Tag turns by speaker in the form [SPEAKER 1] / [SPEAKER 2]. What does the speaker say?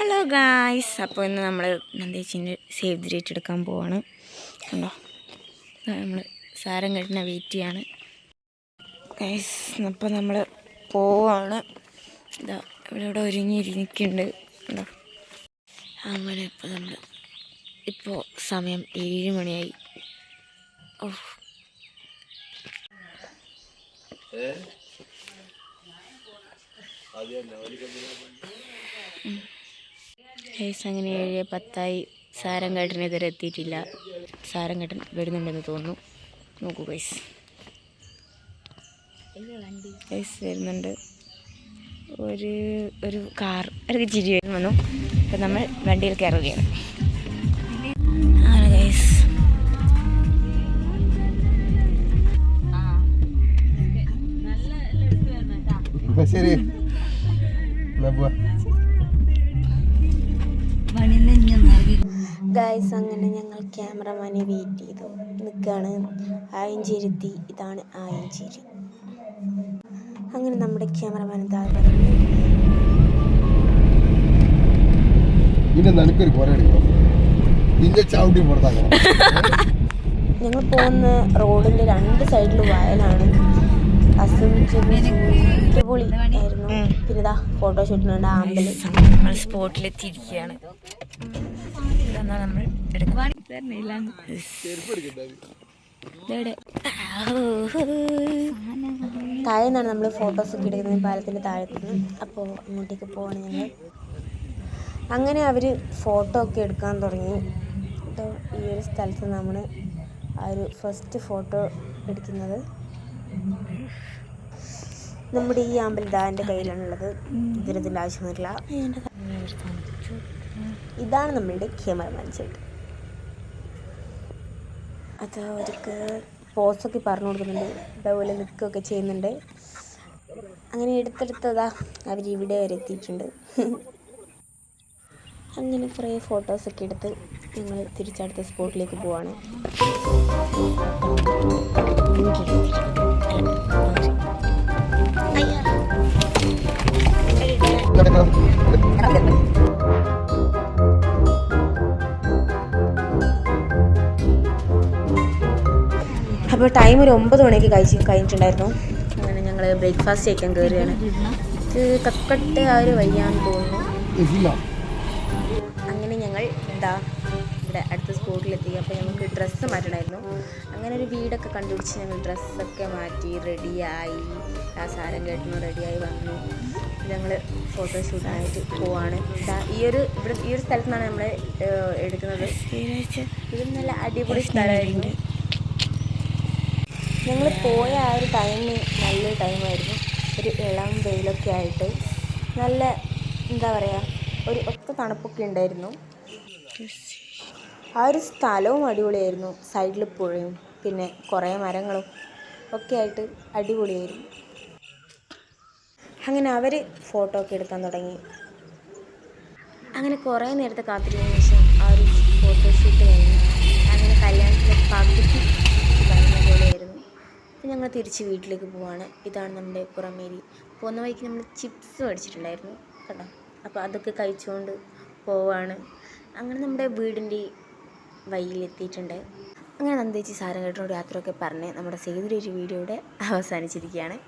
[SPEAKER 1] Hello guys അപ്പോൾ ഇന്ന് നമ്മൾ നന്ദേച്ചിന്റെ സേവ് ദി ഡേറ്റ് എടുക്കാൻ പോവാണ്. കണ്ടോ? നമ്മൾ സാരം കെട്ടിന വെയിറ്റ് ചെയ്യാണ്. ഗൈസ് അപ്പോൾ നമ്മൾ പോവാണ്. ഇതാ ഇവിടെ ഇവിടെ ഒരുങ്ങിയിരിക്കുന്നുണ്ട്. കണ്ടോ? അങ്ങനെ ഇപ്പോൾ നമ്മൾ ഇപ്പോൾ സമയം ഏഴ് മണിയായി. ഓ ഗൈസ് അങ്ങനെ ഏഴ് പത്തായി സാരംഘട്ടൻ ഇതുവരെ എത്തിയിട്ടില്ല. സാരം കേട്ടൻ വരുന്നുണ്ടെന്ന് തോന്നുന്നു. നോക്കൂ ഗൈസ് ഗൈസ് വരുന്നുണ്ട്. ഒരു ഒരു കാർ ഒരു ചിരി വന്നു. അപ്പം നമ്മൾ വണ്ടിയിൽ കയറുകയാണ്.
[SPEAKER 2] ശരി. എന്നാ പോവാ.
[SPEAKER 1] ഗൈസ് അങ്ങനെ ഞങ്ങൾ ക്യാമറമാനെ വെയിറ്റ് ചെയ്തു. നിൽക്കുകയാണ് ആയഞ്ചേരിത്തി. ഇതാണ് ആയഞ്ചേരി. അങ്ങനെ നമ്മുടെ ക്യാമറമാൻ
[SPEAKER 2] പുറത്താക്കണം.
[SPEAKER 1] ഞങ്ങൾ പോകുന്ന റോഡിന്റെ രണ്ട് സൈഡിലും വയലാണ്. അടിപൊളി ആയിരുന്നു. പിന്നെ ഇതാ ഫോട്ടോഷൂട്ടിനുണ്ട് ആമ്പൽ നമ്മൾ സ്പോട്ടിലെത്തിയിരിക്കുകയാണ്. നമ്മൾ താഴെ നിന്നാണ് നമ്മൾ ഫോട്ടോസ് ഒക്കെ എടുക്കുന്നത് പാലത്തിന്റെ താഴത്ത് അപ്പോൾ അങ്ങോട്ടേക്ക് പോവാണ് ഞങ്ങൾ അങ്ങനെ അവർ ഫോട്ടോ ഒക്കെ എടുക്കാൻ തുടങ്ങി. ഈ ഒരു സ്ഥലത്ത് നമ്മൾ ആ ഒരു ഫസ്റ്റ് ഫോട്ടോ എടുക്കുന്നത്. നമ്മുടെ ഈ അമ്പലദാന്റെ എന്റെ കയ്യിലാണുള്ളത്. ഇതിനതിന്റെ ആവശ്യമൊന്നുമില്ല. ഇതാണ് നമ്മളുടെ ക്യാമറമാൻ ചേട്ടൻ അത് അവർക്ക് പോസൊക്കെ പറഞ്ഞു കൊടുക്കുന്നുണ്ട്. അതേപോലെ നിൽക്കുകയൊക്കെ ചെയ്യുന്നുണ്ട്. അങ്ങനെ എടുത്തെടുത്തതാ അവർ ഇവിടെ വരെ എത്തിയിട്ടുണ്ട്. അങ്ങനെ കുറേ ഫോട്ടോസൊക്കെ എടുത്ത് ഞങ്ങൾ തിരിച്ചടുത്ത സ്പോട്ടിലേക്ക് പോവാണ്. അപ്പോൾ ടൈം ഒരു ഒമ്പത് മണിക്ക് കഴിച്ച് കഴിഞ്ഞിട്ടുണ്ടായിരുന്നു. അങ്ങനെ ഞങ്ങൾ ബ്രേക്ക്ഫാസ്റ്റ് കഴിക്കാൻ കയറുകയാണ് ഇത് കക്കട്ട് ആ ഒരു വഴിയാന്ന് തോന്നുന്നു. അങ്ങനെ ഞങ്ങൾ എന്താ ഇവിടെ അടുത്ത സ്പോട്ടിലെത്തി. അപ്പോൾ ഞങ്ങൾക്ക് ഡ്രസ്സ് മാറ്റണമായിരുന്നു. അങ്ങനെ ഒരു വീടൊക്കെ കണ്ടുപിടിച്ച് ഞങ്ങൾ ഡ്രസ്സൊക്കെ മാറ്റി റെഡിയായി ആ സാരം കേട്ടു റെഡിയായി വന്നു. ഞങ്ങൾ ഫോട്ടോഷൂട്ടായിട്ട് പോവാണ്. ഈ ഒരു ഇവിടെ ഈ ഒരു സ്ഥലത്തു നിന്നാണ് നമ്മൾ എടുക്കുന്നത്. ഇത് നല്ല അടിപൊളി സ്ഥലമായിരുന്നു. ഞങ്ങൾ പോയ ആ ഒരു ടൈം നല്ലൊരു ടൈമായിരുന്നു ഒരു ഇളം വെയിലൊക്കെ ആയിട്ട്. നല്ല എന്താ പറയുക ഒരു ഒത്ത തണുപ്പൊക്കെ ഉണ്ടായിരുന്നു. ആ ഒരു സ്ഥലവും അടിപൊളിയായിരുന്നു. സൈഡിൽ പുഴയും പിന്നെ കുറേ മരങ്ങളും ഒക്കെ ആയിട്ട് അടിപൊളിയായിരുന്നു. അങ്ങനെ അവർ ഫോട്ടോ ഒക്കെ എടുക്കാൻ തുടങ്ങി. അങ്ങനെ കുറേ നേരത്തെ കാത്തിരിക്കുന്ന ശേഷം ആ ഒരു ഫോട്ടോഷൂട്ട് കഴിഞ്ഞു. അങ്ങനെ കല്യാണത്തിലെ പകുതി കഴിഞ്ഞ പോലെയായിരുന്നു അപ്പം ഞങ്ങൾ തിരിച്ച് വീട്ടിലേക്ക് പോവാണ്. ഇതാണ് നമ്മുടെ പുറമേരി. പോകുന്ന വഴിക്ക് നമ്മൾ ചിപ്സ് മേടിച്ചിട്ടുണ്ടായിരുന്നു. കേട്ടോ അപ്പോൾ അതൊക്കെ കഴിച്ചുകൊണ്ട് പോവാണ്. അങ്ങനെ നമ്മുടെ വീടിന്റെ വഴിയിലെത്തിയിട്ടുണ്ട്. അങ്ങനെ നന്ദേച്ചി സാരംഘട്ടനോട് യാത്രയൊക്കെ പറഞ്ഞ് നമ്മുടെ സേതുരൊരു വീഡിയോയുടെ അവസാനിച്ചിരിക്കുകയാണ്.